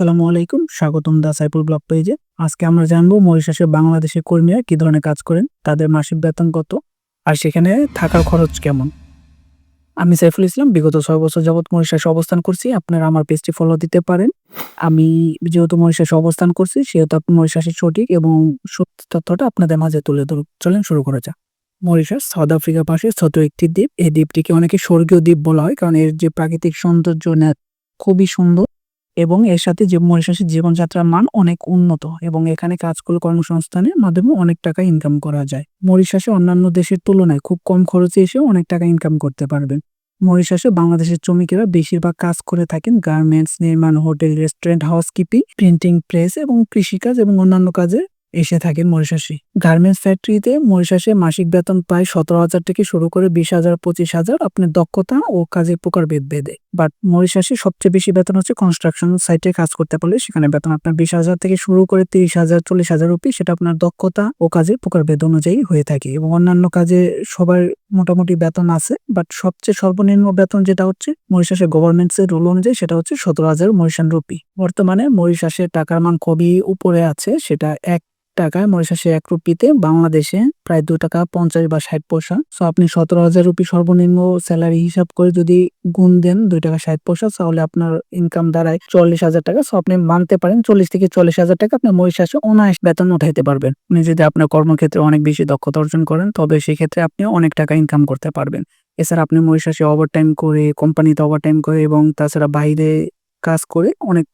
আসসালামু আলাইকুম, স্বাগতম দা সাইফুল ব্লগ পেজে। আজকে আমরা জানব মরিশাসে বাংলাদেশের কর্মীরা কি ধরনের কাজ করেন, তাদের মাসিক বেতন কত, আর সেখানে থাকার খরচ কেমন। আমি সাইফুল ইসলাম, বিগত ছয় বছর যাবৎ মরিশাসে অবস্থান করছি, আপনারা আমার পেজটি ফলো দিতে পারেন। আমি যেহেতু মরিশাসে অবস্থান করছি, সেহেতু আপনি মরিশাসের সঠিক এবং সত্য তথ্যটা আপনাদের মাঝে তুলে ধরুন। চলেন শুরু করা যাক। মরিশাস, সাউথ আফ্রিকার পাশে ছোট একটি দ্বীপ। এই দ্বীপটিকে অনেকে স্বর্গীয় দ্বীপ বলা হয়, কারণ এর যে প্রাকৃতিক সৌন্দর্য খুবই সুন্দর। এবং এর সাথে যে মরিশাসের জীবনযাত্রার মান অনেক উন্নত এবং এখানে কাজ করে কর্মসংস্থানের মাধ্যমে অনেক টাকা ইনকাম করা যায়। মরিশাসে অন্যান্য দেশের তুলনায় খুব কম খরচে এসে অনেক টাকা ইনকাম করতে পারবেন। মরিশাসে বাংলাদেশের শ্রমিকেরা বেশিরভাগ কাজ করে থাকেন গার্মেন্টস নির্মাণ hotel restaurant housekeeping printing press এবং কৃষিকাজ এবং অন্যান্য কাজে এসে থাকেন মরিশাসে গার্মেন্টস ফ্যাক্টরিতে মরিশাসে মাসিক বেতন প্রায় সতেরো হাজার থেকে শুরু করে বিশ হাজার, পঁচিশ হাজার আপনার দক্ষতা ও কাজের প্রকার ভেদ ভেদে বাট মরিশাসে সবচেয়ে বেশি বেতন হচ্ছে কনস্ট্রাকশন সাইটে কাজ করতে পারলে সেখানে বেতন আপনার বিশ হাজার থেকে শুরু করে তিরিশ হাজার, চল্লিশ হাজার রুপি সেটা আপনার দক্ষতা ও কাজের প্রকার ভেদ অনুযায়ী হয়ে থাকে এবং অন্যান্য কাজে সবার মোটামুটি বেতন আছে। বাট সবচেয়ে সর্বনিম্ন বেতন যেটা হচ্ছে মরিশাসের গভর্নমেন্টস এর রুল অনুযায়ী সেটা হচ্ছে সতেরো হাজার মরিশান রুপি। বর্তমানে মরিশাসের টাকার মান খুবই উপরে আছে, সেটা এক টাকা মরিশাসে এক রুপিতে বাংলাদেশে প্রায় দু টাকা পঞ্চাশ বা ষাট পয়সা। সো আপনি সতেরো হাজার রুপি সর্বনিম্ন স্যালারি হিসাব করে যদি গুণ দেন দুই টাকা ষাট পয়সা, তাহলে আপনার ইনকাম দাঁড়ায় চল্লিশ হাজার টাকা। সো আপনি মানতে পারেন চল্লিশ থেকে চল্লিশ হাজার টাকা আপনি মরিশাসে অনায়াস বেতন উঠাইতে পারবেন। আপনি যদি আপনার কর্মক্ষেত্রে অনেক বেশি দক্ষতা অর্জন করেন, তবে সেক্ষেত্রে আপনি অনেক টাকা ইনকাম করতে পারবেন। এছাড়া আপনি মরিশাসে ওভারটাইম করে, কোম্পানিতে ওভারটাইম করে এবং তাছাড়া বাইরে কাজ করে অনেক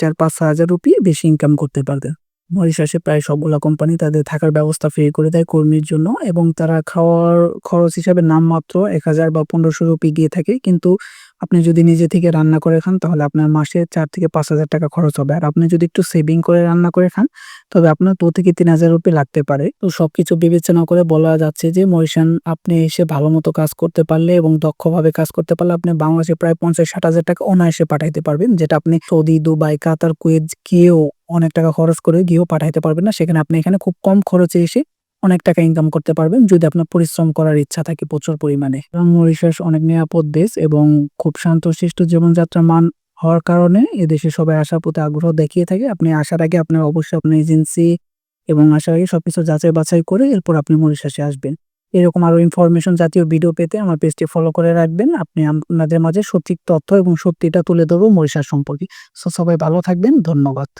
চার পাঁচ হাজার রুপি বেশি ইনকাম করতে পারবেন। মরিশাসে প্রায় সবগুলো কোম্পানি তাদের থাকার ব্যবস্থা ফ্রি করে দেয় কর্মীর জন্য এবং তারা খাওয়ার খরচ হিসাবে নামমাত্র এক হাজার বা পনেরোশো রুপি গিয়ে থাকে। কিন্তু আপনি যদি নিজে থেকে রান্না করে খান, তাহলে আপনার মাসে চার থেকে পাঁচ হাজার টাকা খরচ হবে। আর আপনি যদি একটু সেভিং করে রান্না করে খান, তবে আপনার দু থেকে তিন হাজার রুপি লাগতে পারে। তো সবকিছু বিবেচনা করে বলা যাচ্ছে যে, মরিশান আপনি এসে ভালো মতো কাজ করতে পারলে এবং দক্ষভাবে কাজ করতে পারলে আপনি বাংলাদেশে প্রায় পঞ্চাশ ষাট হাজার টাকা অনায়াসে পাঠাইতে পারবেন, যেটা আপনি সৌদি, দুবাই, কাতার, কুয়েত গিয়েও অনেক টাকা খরচ করে গিয়েও পাঠাইতে পারবেন না। সেখানে আপনি এখানে খুব কম খরচে এসে অনেক টাকা ইনকাম করতে পারবেন যদি আপনার পরিশ্রম করার ইচ্ছা থাকে প্রচুর পরিমাণে। এবং মরিশাস অনেক নিরাপদ দেশ এবং খুব শান্তশিষ্ট জীবনযাত্রার মান হওয়ার কারণে এদেশে সবাই আসার প্রতি আগ্রহ দেখিয়ে থাকে। আপনি আসার আগে আপনার অবশ্যই আপনার এজেন্সি এবং আসার আগে সবকিছু যাচাই বাছাই করে এরপর আপনি মরিশাসে আসবেন। এরকম আরও ইনফরমেশন জাতীয় ভিডিও পেতে আমার পেজটি ফলো করে রাখবেন। আপনি আপনাদের মাঝে সঠিক তথ্য এবং সত্যিটা তুলে ধরবো মরিশাস সম্পর্কে। সো সবাই ভালো থাকবেন, ধন্যবাদ।